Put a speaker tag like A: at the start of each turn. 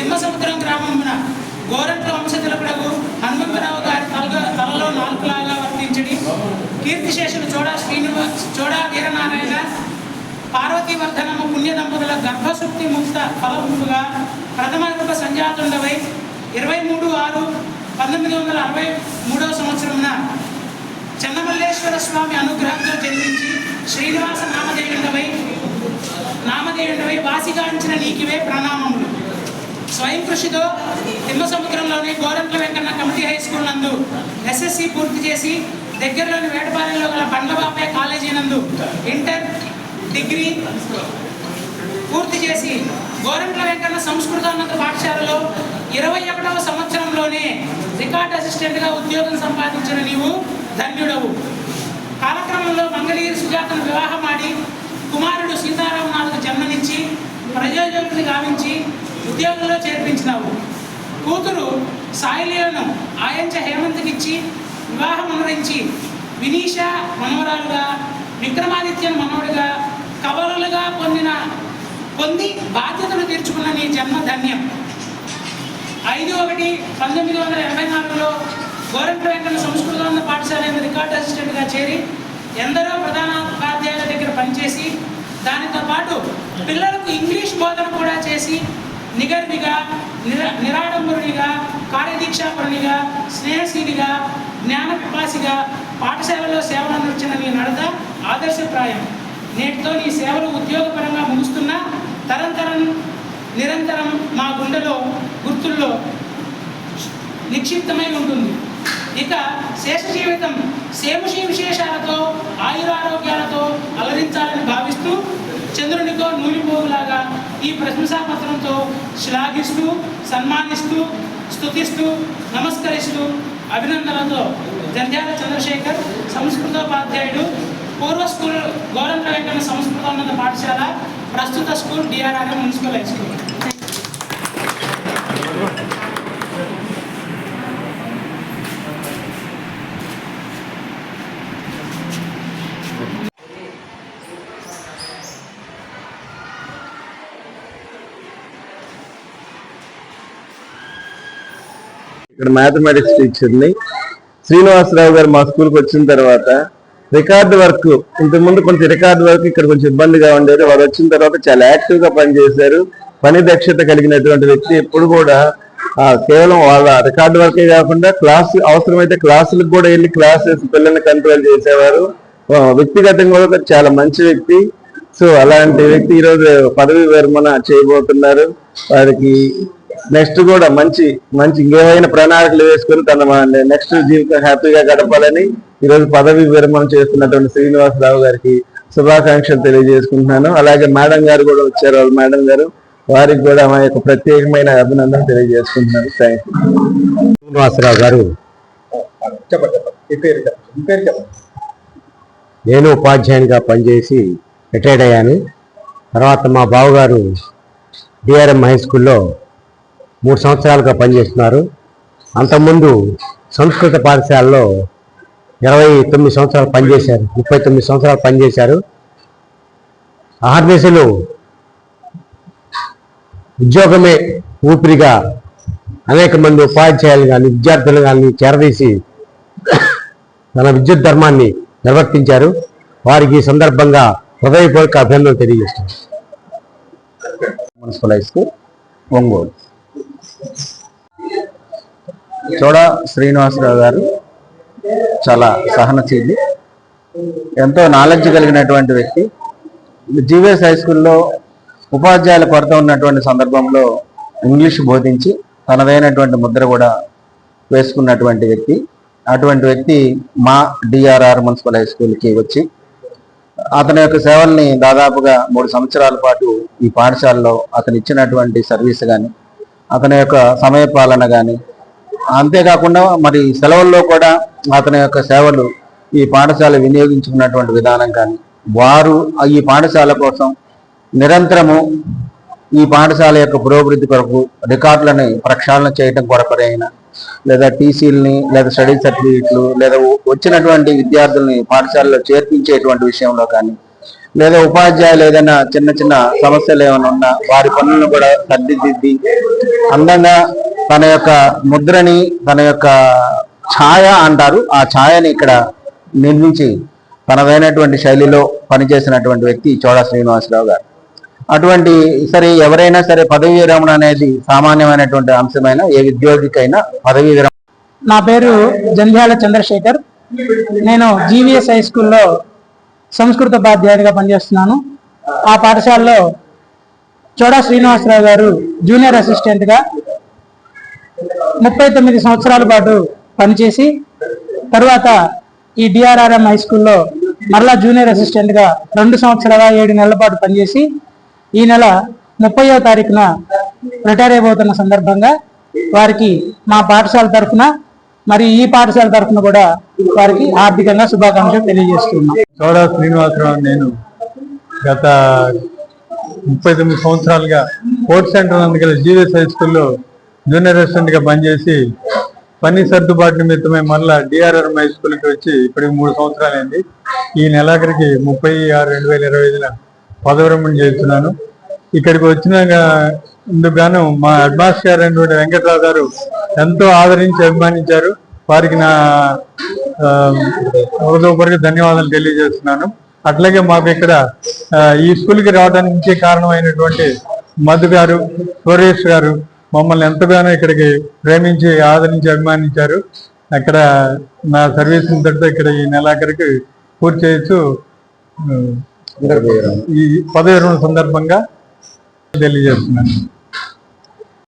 A: తిమ్మసముద్రం గ్రామమున గోరంట్ల వంశతులకుడగు హనుమంతరావు గారి తలగ తలలో నాలుగులాగా వర్తించడి కీర్తిశేషులు చోడా శ్రీనివాస్ చోడా వీరనారాయణ పార్వతీవర్ధనము పుణ్య దంపతుల గర్భశుక్తి ముక్త ఫలముగా ప్రథమ రూప సంజాతుండవై ఇరవై మూడు ఆరు పంతొమ్మిది వందల అరవై మూడవ సంవత్సరమున చెన్నమల్లేశ్వర స్వామి అనుగ్రహంతో జన్మించి శ్రీనివాస నామధేయుడవై నామధేయుడవై బాసిగాంచిన నీకివే ప్రణామములు. స్వయం కృషితో తిమ్మసముద్రంలోని Gorantla Venkanna committee high school నందు ఎస్ఎస్సి పూర్తి చేసి దగ్గరలోని వేటపాలెంలో గల బండ్లబాపే కాలేజీ నందు ఇంటర్ డిగ్రీ పూర్తి చేసి గోరంట్ల వెంకన్న సంస్కృతోన్నత పాఠశాలలో ఇరవై ఒకటవ సంవత్సరంలోనే రికార్డ్ అసిస్టెంట్గా ఉద్యోగం సంపాదించిన నీవు ధన్యుడవు. ఉద్యోగంలో చేర్పించినావు. కూతురు సాయిలీలను ఆయంచ హేమంత్కిచ్చి వివాహం అనురించి వినీష మనవరాలుగా విక్రమాదిత్యన్ మనవడిగా కవరులుగా పొందిన పొంది బాధ్యతలు తీర్చుకున్న నీ జన్మ ధన్యం. ఐదు ఒకటి పంతొమ్మిది వందల ఎనభై నాలుగులో గోరంట్ల వెంకన్న పాఠశాల రికార్డ్ అసిస్టెంట్గా చేరి ఎందరో ప్రధాన ఉపాధ్యాయుల దగ్గర పనిచేసి దానితో పాటు పిల్లలకు ఇంగ్లీష్ బోధన కూడా చేసి నిగర్విగా నిర నిరాడంబరునిగా కార్యదీక్షాపరునిగా స్నేహశీలిగా జ్ఞాన విపాసిగా పాఠశాలలో సేవలు అందించిన నీ నడత ఆదర్శప్రాయం. నేటితో నీ సేవలు ఉద్యోగపరంగా ముగుస్తున్నా తరంతరం నిరంతరం మా గుండెలో గుర్తుల్లో నిక్షిప్తమై ఉంటుంది. ఇక శేష జీవితం సేముషి విశేషాలతో ఆయురారోగ్యాలతో అలరించాలని భావిస్తూ చంద్రునితో నూలిపోగులాగా ఈ ప్రశంసాపత్రంతో శ్లాఘిస్తూ సన్మానిస్తూ స్థుతిస్తూ నమస్కరిస్తూ అభినందనలతో జంధ్యాల చంద్రశేఖర్ సంస్కృతోపాధ్యాయుడు పూర్వ స్కూల్ గౌరంట్ల వెంకన్న సంస్కృతోన్నత పాఠశాల ప్రస్తుత school D R R municipal high school.
B: ఇక్కడ మ్యాథమెటిక్స్ టీచర్ని శ్రీనివాసరావు గారు మా స్కూల్కి వచ్చిన తర్వాత రికార్డు వర్క్ ఇంతకుముందు కొంచెం రికార్డు వర్క్ ఇక్కడ కొంచెం ఇబ్బందిగా ఉండేది. వారు వచ్చిన తర్వాత చాలా యాక్టివ్గా పనిచేశారు. పని దక్షత కలిగినటువంటి వ్యక్తి ఎప్పుడు కూడా కేవలం వాళ్ళ రికార్డు వర్కే కాకుండా క్లాస్ అవసరమైతే క్లాసులకు కూడా వెళ్ళి క్లాసెస్ పిల్లల్ని కంట్రోల్ చేసేవారు. వ్యక్తిగతంగా కూడా చాలా మంచి వ్యక్తి. సో అలాంటి వ్యక్తి ఈరోజు పదవి విరమణ చేయబోతున్నారు. వారికి నెక్స్ట్ కూడా మంచి మంచి ఇంకేమైనా ప్రణాళికలు వేసుకుని తన నెక్స్ట్ జీవితం హ్యాపీగా గడపాలని ఈరోజు పదవి విరమణ చేస్తున్నటువంటి శ్రీనివాసరావు గారికి శుభాకాంక్షలు తెలియజేసుకుంటున్నాను. అలాగే మేడం గారు కూడా వచ్చారు వాళ్ళ మేడం గారు. వారికి కూడా మా యొక్క ప్రత్యేకమైన అభినందన తెలియజేసుకుంటున్నాను. థ్యాంక్ యూ
C: శ్రీనివాసరావు గారు. నేను ఉపాధ్యాయునిగా పనిచేసి రిటైర్డ్ అయ్యాను. తర్వాత మా బావగారు డిఆర్ఎం హై స్కూల్లో మూడు సంవత్సరాలుగా పనిచేస్తున్నారు. అంతకుముందు సంస్కృత పాఠశాలలో ఇరవై తొమ్మిది సంవత్సరాలు పనిచేశారు ముప్పై తొమ్మిది సంవత్సరాలు పనిచేశారు. ఆర్మీసీలు ఉద్యోగమే ఊపిరిగా అనేక మంది ఉపాధ్యాయులు కానీ విద్యార్థులు కానీ చేరదీసి తన విద్యుత్ ధర్మాన్ని నిర్వర్తించారు. వారికి ఈ సందర్భంగా హృదయపూర్వక అభినందనలు తెలియజేస్తున్నారు
B: municipal high school Ongole. Choda Srinivasarao గారు చాలా సహనశీలి ఎంతో నాలెడ్జ్ కలిగినటువంటి వ్యక్తి. జీవీఎస్ హై స్కూల్లో ఉపాధ్యాయుల కొరత ఉన్నటువంటి సందర్భంలో ఇంగ్లీష్ బోధించి తనదైనటువంటి ముద్ర కూడా వేసుకున్నటువంటి వ్యక్తి. అటువంటి వ్యక్తి మా డిఆర్ఆర్ మున్సిపల్ హై స్కూల్కి వచ్చి అతని యొక్క సేవల్ని దాదాపుగా మూడు సంవత్సరాల పాటు ఈ పాఠశాలలో అతను ఇచ్చినటువంటి సర్వీస్ కానీ అతని యొక్క సమయ పాలన కానీ అంతేకాకుండా మరి సెలవుల్లో కూడా అతని యొక్క సేవలు ఈ పాఠశాల వినియోగించుకున్నటువంటి విధానం కానీ వారు ఈ పాఠశాల కోసం నిరంతరము ఈ పాఠశాల యొక్క పురోభివృద్ధి కొరకు రికార్డులని ప్రక్షాళన చేయడం కొరకరైనా లేదా టీసీలని లేదా స్టడీ సర్టిఫికెట్లు లేదా వచ్చినటువంటి విద్యార్థుల్ని పాఠశాలలో చేర్పించేటువంటి విషయంలో కానీ లేదా ఉపాధ్యాయులు ఏదైనా చిన్న చిన్న సమస్యలు ఏమైనా ఉన్నా వారి పనులను కూడా సర్దిదిద్ది అందంగా తన యొక్క ముద్రని తన యొక్క ఛాయ అంటారు. ఆ ఛాయని ఇక్కడ నిర్మించి తనదైనటువంటి శైలిలో పనిచేసినటువంటి వ్యక్తి చోడా శ్రీనివాసరావు గారు. అటువంటి సరే ఎవరైనా సరే పదవీ విరమణ అనేది సామాన్యమైనటువంటి అంశమైన ఏ ఉద్యోగికైనా పదవీ విరమణ.
D: నా పేరు జంధ్యాల చంద్రశేఖర్. నేను జీవీఎస్ హై స్కూల్లో సంస్కృత ఉపాధ్యాయుడిగా పనిచేస్తున్నాను. ఆ పాఠశాలలో చోడా శ్రీనివాసరావు గారు జూనియర్ అసిస్టెంట్గా ముప్పై తొమ్మిది సంవత్సరాల పాటు పనిచేసి తర్వాత ఈ డిఆర్ఆర్ఎం హై స్కూల్లో మరలా జూనియర్ అసిస్టెంట్గా రెండు సంవత్సరాల ఏడు నెలల పాటు పనిచేసి ఈ నెల ముప్పయో తారీఖున రిటైర్ అయిపోతున్న సందర్భంగా వారికి మా పాఠశాల తరఫున మరి ఈ పాఠశాల తరఫున కూడా వారికి ఆర్థికంగా శుభాకాంక్షలు తెలియజేస్తున్నాం.
E: చోడా శ్రీనివాసరావు నేను గత ముప్పై తొమ్మిది సంవత్సరాలుగా కోర్ట్ సెంటర్ అందుకల జీవీఎస్ హై స్కూల్లో జూనియర్ అసిస్టెంట్గా పనిచేసి పని సర్దుబాటు నిమిత్తమై మళ్ళా డిఆర్ఆర్ హై స్కూల్కి వచ్చి ఇప్పటికి మూడు సంవత్సరాలైంది. ఈ నెలాఖరికి ముప్పై ఆరు రెండు వేల ఇరవై ఐదున పదవిరమణ చేస్తున్నాను. ఇక్కడికి వచ్చిన ఇందుకు గాను మా అడ్మాస్ గారు అయినటువంటి వెంకట్రావు గారు ఎంతో ఆదరించి అభిమానించారు. వారికి నా హృదయపూర్వక ధన్యవాదాలు తెలియజేస్తున్నాను. అట్లాగే మాకు ఇక్కడ ఈ స్కూల్కి రావడానికి కారణమైనటువంటి మధు గారు సురేష్ గారు మమ్మల్ని ఎంతగానో ఇక్కడికి ప్రేమించి ఆదరించి అభిమానించారు. అక్కడ నా సర్వీస్ ఇంతటితో ఇక్కడ ఈ నెలాఖరికి పూర్తి చేయొచ్చు. ఈ పదవి సందర్భంగా తెలియజేస్తున్నాను.